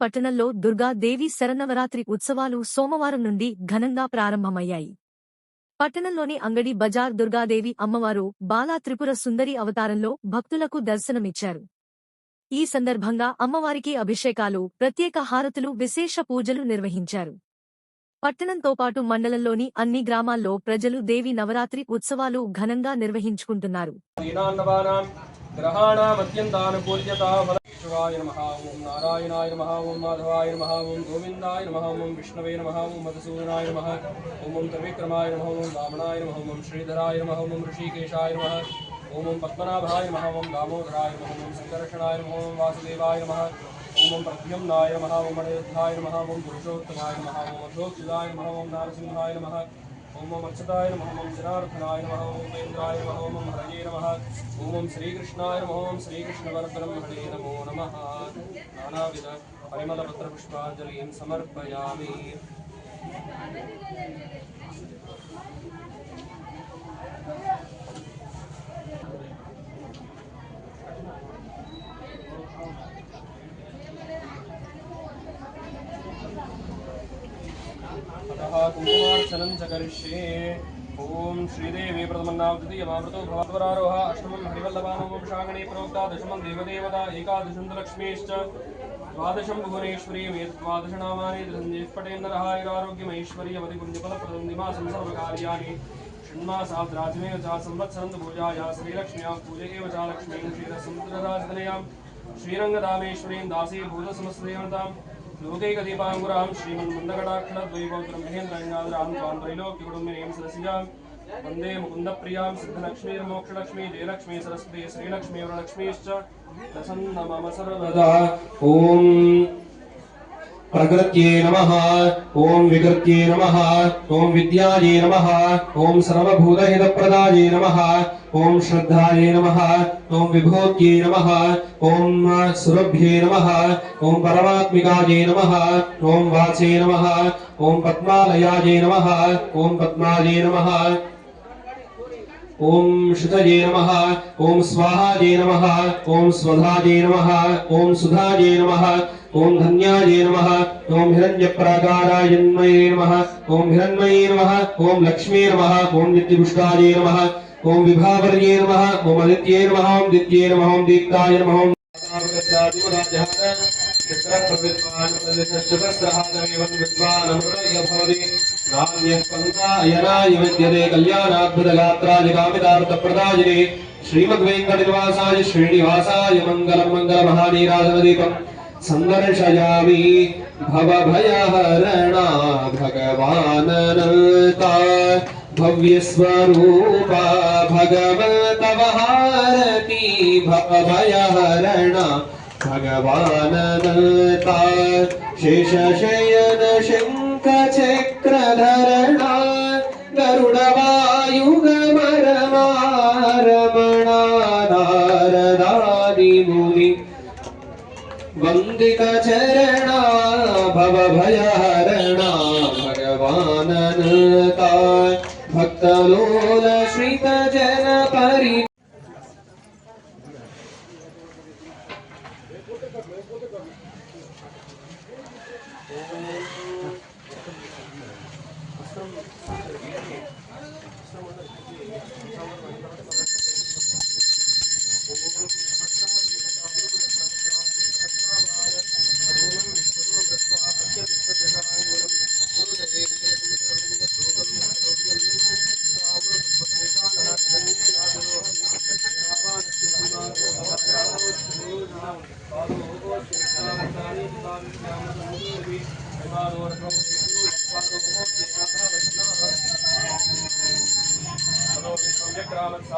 పట్టణంలో దుర్గాదేవి శరన్నవరాత్రి ఉత్సవాలు సోమవారం నుండి ఘనంగా ప్రారంభమయ్యాయి. పట్టణంలోని అంగడి బజార్ దుర్గాదేవి అమ్మవారు బాలా త్రిపుర సుందరి అవతారంలో భక్తులకు దర్శనమిచ్చారు. ఈ సందర్భంగా అమ్మవారికి అభిషేకాలు ప్రత్యేక హారతులు విశేష పూజలు నిర్వహించారు. పట్టణంతో పాటు మండలంలోని అన్ని గ్రామాల్లో ప్రజలు దేవి నవరాత్రి ఉత్సవాలు ఘనంగా నిర్వహించుకుంటున్నారు. ग्रहाणामत्यन्तानुपूल्यता फलेश्वराय नमः ॐ नारायणाय नमः ॐ माधवाय नमः ॐ गोविन्दाय नमः ॐ विष्णवे नमः ॐ मधुसूदनाय नमः ॐ ॐ त्रिविक्रमाय नमः ॐ वामणाय नमः ॐ श्रीधराय नमः ॐ ऋषिकेशाय नम ॐ ॐ पद्मनाभाय नमः ॐ दामोदराय नम ॐ सङ्कर्षणाय नमः ॐ वासुदेवाय नम ॐ ॐ प्रद्युम्नाय नमः ॐ अनिरुद्धाय नमः ॐ पुरुषोत्तमाय नमः ॐ अधोक्षिदाय नमः ॐ नारसिंहाय नमः ओम अक्षताय नमः, ओम जनार्दनाय नमः, ओम इंद्राय नमः, ओम हरये नमः, ओम श्रीकृष्णाय नमः, ओम श्रीकृष्णवरब्रह्मणे नमो नमः। नानाविध परिमलपत्रपुष्पाञ्जलिं समर्पयामि। अतः कुमार शनं च करिष्ये ॐ श्रीदेवी प्रथमन्नावृतीयमावृतो भवद्वरारोह अष्टमं हरिवल्लभामं शाङ्गणे प्रोक्ता, दशमं देवदेवता एकादशं लक्ष्मीश्च द्वादशं भुवनेश्वरीम् एतद्वादशनामानि धृञ्जेः पटेन्दरहायुरारोग्यमैश्वर्यवतिपुण्यफलप्रदं निवासं सर्वकार्याणि षण्मासाद्राजमेव च संवत्सरं भोजाया श्रीलक्ष्म्यां पूज एव च लक्ष्मीं श्रीरसमुद्रराजधनयां श्रीरङ्गदामेश्वरीं दासी भूतसमस्तदेवताम् లోకైక దీపాంగురాం శ్రీమన్ ముందగడాక్షణ ద్వైభౌతుల మహేంద్రంగాధురాం త్వాం త్రైలోక్యుడుమ్మి ఏం సరసిజాం వందే ముకుందప్రియాం సిద్ధలక్ష్మీర్మోక్షలక్ష్మీ జయలక్ష్మీ సరస్వతి శ్రీలక్ష్మీ వరలక్ష్మీశ్చ ప్రసన్న మమ సర్వదా ఓం प्रकृत्ये नमः ॐ विकृत्ये नमः ॐ विद्याये नमः ॐ सर्वभूतहितप्रदाये नमः ॐ श्रद्धाये नमः ॐ विभूत्ये नमः ॐ सुरभ्ये नमः ॐ परमात्मिकाये नमः ॐ वाचे नमः ॐ पद्मालयाये नमः ॐ पद्माये नमः ॐ श्रुतये नमः ॐ स्वाहाये नमः ॐ स्वधाये नमः ॐ सुधाये नमः ॐ धन्याये नमः ॐ हिरण्यप्राकारायन्मये नमः ॐ हिरण्मये नमः ॐ लक्ष्मी नमः ॐ नित्यपुष्टाये नमः ॐ विभावर्ये नमः ॐ आदित्ये नमः ॐ दित्ये नमः ॐ दीप्ताय नमः नाम यना विद्यते कल्याणाद्भुतगात्राजिकामितार्थप्रदाजिने श्रीमद्वेङ्कटनिवासाय श्रीनिवासाय मङ्गलं मङ्गलमहानीराजनदीपं सन्दर्शयामि भवभयहरणा भगवाननता भव्यस्वरूपा भगवतवहारती भवभयहरणा भगवाननता शेषशयन शिव शङ्खचक्रधरणा चक्रधरणा गरुडवायुगमरमारमणा नारदानि मुनि बन्दिकचरणा भवभयारणा भगवानता भक्तलोलश्री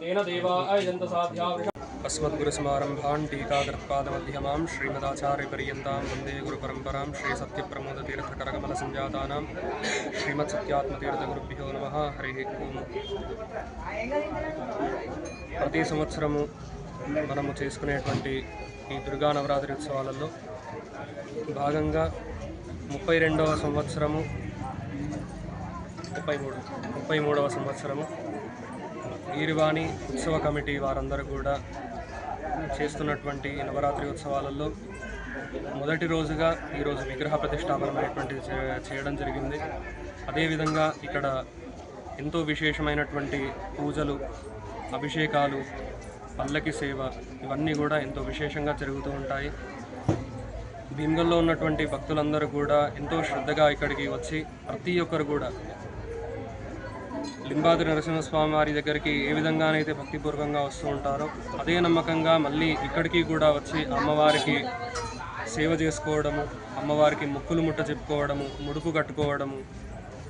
तेन देवा अयजन्तसाध्या वृष अस्मद्गुरुसमारम्भान् टीकाकृत्पादमध्यमां श्रीमदाचार्यपर्यन्तां वन्दे गुरुपरम्परां श्रीसत्यप्रमोदतीर्थकरकमलसञ्जातानां శ్రీమత్సత్యాత్మతీర్థగురుభ్యో నమ హరి ఓం ప్రతి సంవత్సరము మనము చేసుకునేటువంటి ఈ దుర్గా నవరాత్రి ఉత్సవాలలో భాగంగా ముప్పై రెండవ సంవత్సరము ముప్పై మూడు. ముప్పై మూడవ సంవత్సరము. ఈరివాణి ఉత్సవ కమిటీ వారందరూ కూడా చేస్తున్నటువంటి నవరాత్రి ఉత్సవాలలో మొదటి రోజుగా ఈరోజు విగ్రహ ప్రతిష్టాపనమైనటువంటి అనేటువంటిది చే- చేయడం జరిగింది. అదేవిధంగా ఇక్కడ ఎంతో విశేషమైనటువంటి పూజలు అభిషేకాలు పల్లకి సేవ ఇవన్నీ కూడా ఎంతో విశేషంగా జరుగుతూ ఉంటాయి. భీమగల్లో ఉన్నటువంటి భక్తులందరూ కూడా ఎంతో శ్రద్ధగా ఇక్కడికి వచ్చి ప్రతి ఒక్కరు కూడా లింబాద్రి నరసింహస్వామి వారి దగ్గరికి ఏ విధంగానైతే భక్తిపూర్వకంగా వస్తూ ఉంటారో అదే నమ్మకంగా మళ్ళీ ఇక్కడికి కూడా వచ్చి అమ్మవారికి సేవ చేసుకోవడము అమ్మవారికి ముక్కులు ముట్ట చెప్పుకోవడము ముడుపు కట్టుకోవడము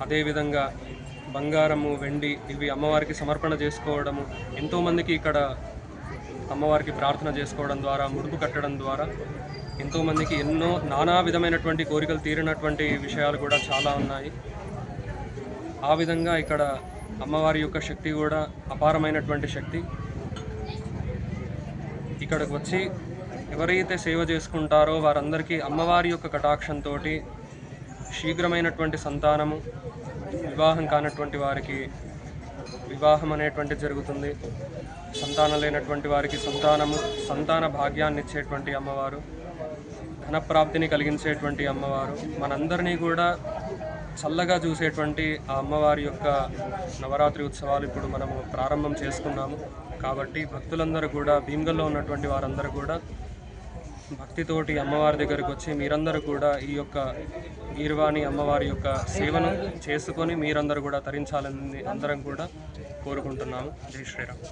అదేవిధంగా బంగారము వెండి ఇవి అమ్మవారికి సమర్పణ చేసుకోవడము ఎంతోమందికి ఇక్కడ అమ్మవారికి ప్రార్థన చేసుకోవడం ద్వారా ముడుపు కట్టడం ద్వారా ఎంతోమందికి ఎన్నో నానా విధమైనటువంటి కోరికలు తీరినటువంటి విషయాలు కూడా చాలా ఉన్నాయి. ఆ విధంగా ఇక్కడ అమ్మవారి యొక్క శక్తి కూడా అపారమైనటువంటి శక్తి. ఇక్కడికి వచ్చి ఎవరైతే సేవ చేసుకుంటారో వారందరికీ అమ్మవారి యొక్క కటాక్షంతో శీఘ్రమైనటువంటి సంతానము వివాహం కానటువంటి వారికి వివాహం అనేటువంటి జరుగుతుంది. సంతానం లేనటువంటి వారికి సంతానము సంతాన భాగ్యాన్ని ఇచ్చేటువంటి అమ్మవారు ధనప్రాప్తిని కలిగించేటువంటి అమ్మవారు మనందరినీ కూడా చల్లగా చూసేటువంటి ఆ అమ్మవారి యొక్క నవరాత్రి ఉత్సవాలు ఇప్పుడు మనము ప్రారంభం చేసుకున్నాము. కాబట్టి భక్తులందరూ కూడా భీమ్గల్లో ఉన్నటువంటి వారందరూ కూడా భక్తితోటి అమ్మవారి దగ్గరకు వచ్చి మీరందరూ కూడా ఈ యొక్క గీర్వాణి అమ్మవారి యొక్క సేవను చేసుకొని మీరందరూ కూడా తరించాలని అందరం కూడా కోరుకుంటున్నాము. జై శ్రీరామ్.